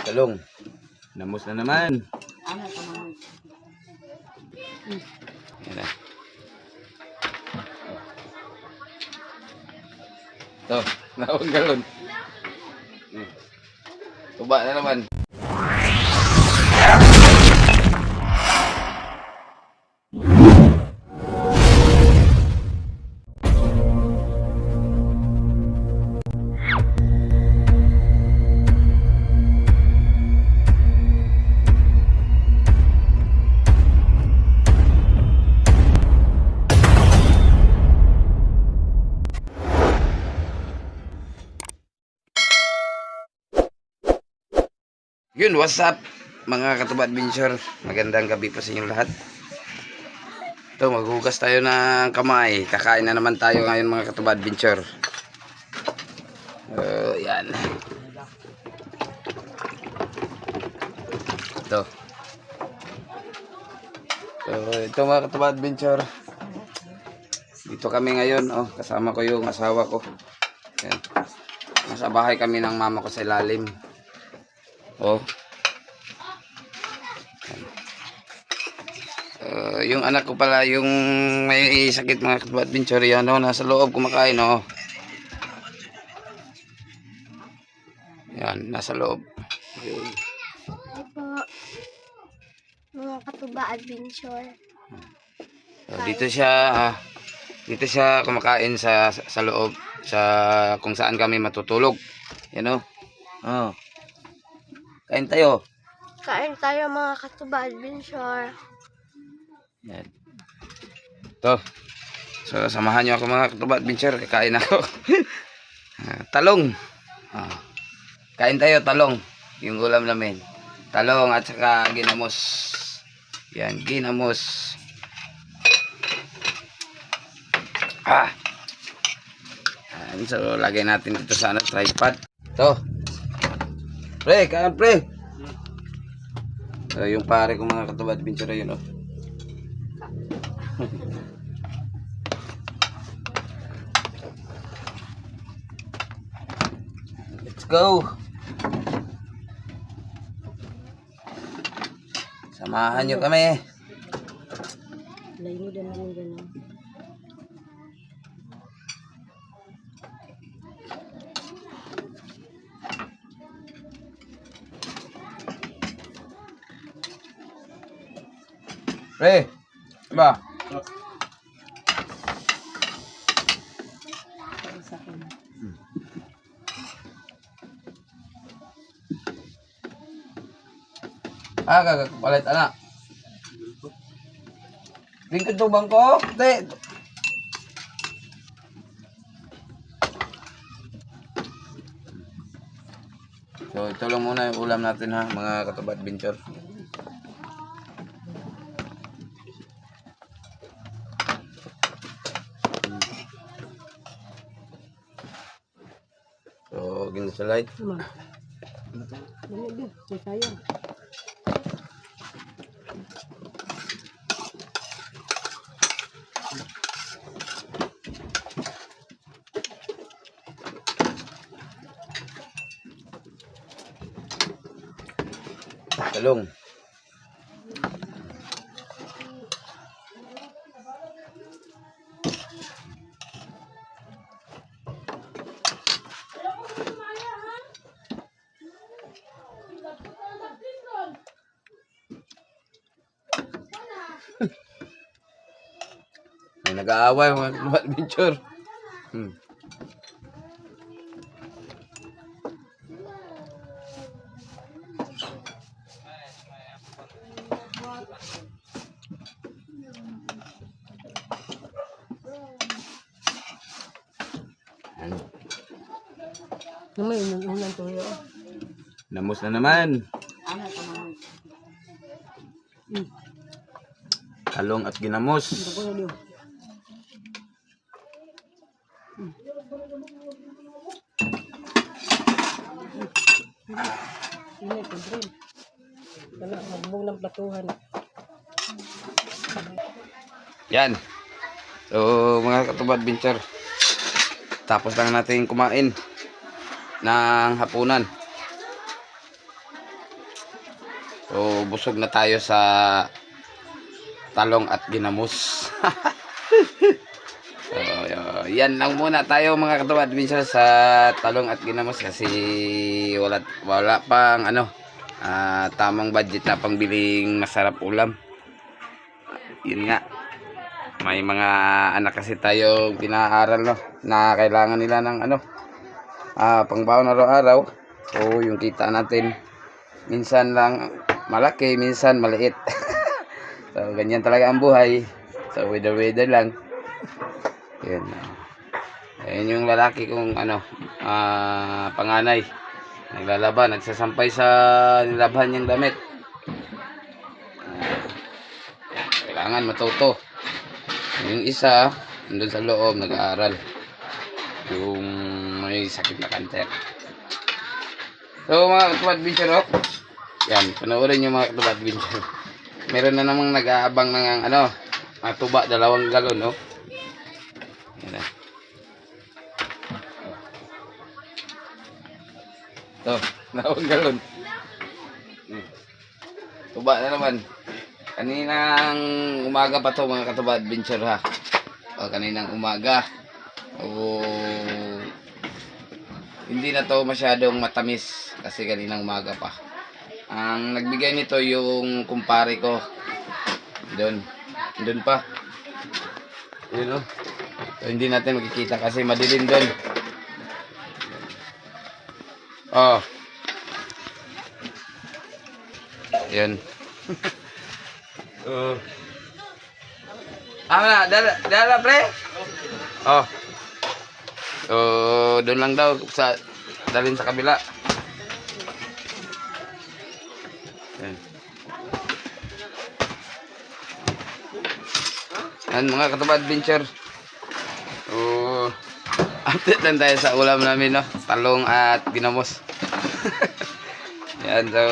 Talong. Namos na naman. Ano Yan na. Ito, nawag galon. Hmm. Tuba na naman. Yun, what's up mga katubad adventure. Magandang gabi po sa inyong lahat. Ito, maghugas tayo ng kamay. Kakain na naman tayo ngayon mga katubad adventure. Uh, yan. Ito. So, ito mga katubad adventure. Dito kami ngayon. Oh, kasama ko yung asawa ko. Yan. Nasa bahay kami ng mama ko sa ilalim. Oh. Uh, yung anak ko pala, yung may sakit mga katbat adventure yan, oh, nasa loob kumakain, oh. Yan, nasa loob. Yun. Hi po. Mga katuba adventure. So, dito siya, ah, dito siya kumakain sa sa loob, sa kung saan kami matutulog. Yan, oh. Oh. Kain tayo. Kain tayo mga katuba adventure. Yan. Ito. So, samahan niyo ako mga katuba adventure. Kakain ako. Ah, talong. Ah. Kain tayo, talong. Yung ulam namin. Talong at saka ginamos. Yan, ginamos. Ah. Yan, so, lagay natin dito sa ano, tripod. Ito. Pre, kain pre. So, yung pare ko mga katuba adventure yun, oh. Let's go. Samahan nyo kami. Lain din naman ganun. Pre, ba? Ah, kakapalit anak. Lingkod to bangko? Te. So, ito lang muna yung ulam natin ha, mga katabat adventure. So, Tama. Dali din. May sayang. Talong. May nag-aaway mga adventure. Hmm. Ano? Naman yung unang tuyo. Namos na naman. Ano ka mga Hmm. Talong at ginamos. Ini kontrol. Wala, magbong ng platuhan. Yan. So, mga katubad adventure. Tapos lang natin kumain ng hapunan. So, busog na tayo sa talong at ginamos. so, uh, yan lang muna tayo mga katuwa adventure sa talong at ginamos kasi wala, wala pang ano, ah, tamang budget na pangbiling masarap ulam. Yun nga. May mga anak kasi tayo pinaaral no na kailangan nila ng ano ah pangbaon araw-araw. So yung kita natin minsan lang malaki, minsan maliit. so ganyan talaga ang buhay. So weather weather lang. Yun. Ayun yung lalaki kong ano ah panganay. Naglalaban, nagsasampay sa nilabhan niyang damit. Ah, kailangan matuto. Yung isa, nandun sa loob, nag-aaral. Yung may sakit na kanter. So mga katubad adventure oh. Yan, panoorin yung mga katubad adventure. Meron na namang nag-aabang ng ano, mga tuba, dalawang galon oh. Yan na. To, dalawang galon. Hmm. Tuba na naman. Kaninang umaga pa to mga katubad adventure ha. O kaninang umaga. O hindi na to masyadong matamis kasi kaninang umaga pa. Ang nagbigay nito yung kumpare ko. Doon. Doon pa. Yun o. So, hindi natin makikita kasi madilim doon. Oh. Yun. Oh. Ah, na, dala pre. Oh. So, doon lang daw sa dalhin sa kabila. Yan. Yan mga katubad adventure. So, update lang tayo sa ulam namin, no? Talong at ginamos. Yan, so,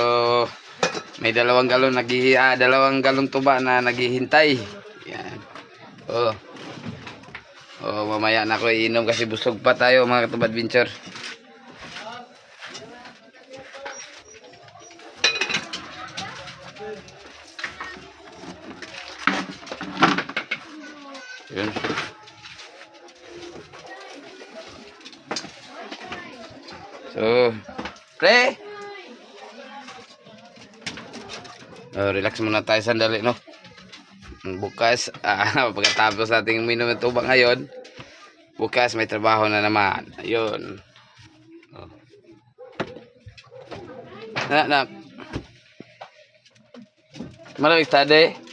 may dalawang galon naghihi ah, dalawang galong tuba na naghihintay. Yan. Oh. Oh, mamaya na ako iinom kasi busog pa tayo mga katubad adventure. Yun. So, pre. Oh, relax muna tayo sandali, no? Bukas, ah, pagkatapos nating minom ng tubak ngayon, bukas may trabaho na naman. Ayun. Oh. Na, na. Malamig study.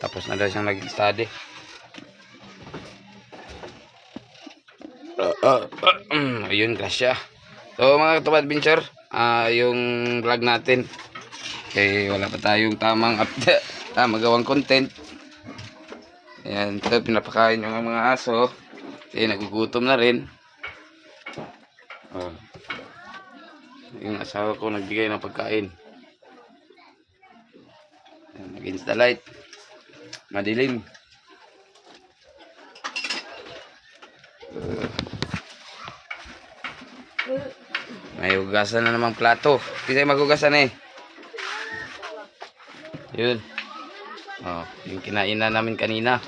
Tapos na daw siyang nag-study. Uh, uh, uh, grasya. So mga katubad adventure, ah yung vlog natin, eh wala pa tayong tamang update, ah, magawang content. Ayan, ito pinapakain yung mga aso. Kasi nagugutom na rin. Oh. Yung asawa ko nagbigay ng pagkain. Against the light. Madilim. May hugasan na namang plato. Kasi maghugasan eh. Yun. Oh, yung kinain na namin kanina.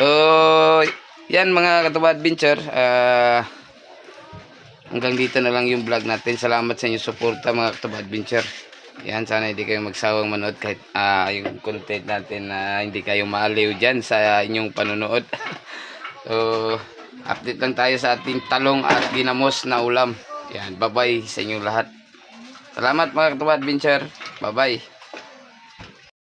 so, yan mga katubad adventure. Ah, hanggang dito na lang yung vlog natin. Salamat sa inyong suporta mga katubad adventure. Yan, sana hindi kayo magsawang manood kahit ah, yung content natin na hindi kayo maaliw dyan sa inyong panonood. so, update lang tayo sa ating talong at ginamos na ulam. Yan, bye-bye sa inyong lahat. Salamat mga katubad adventure. Bye-bye.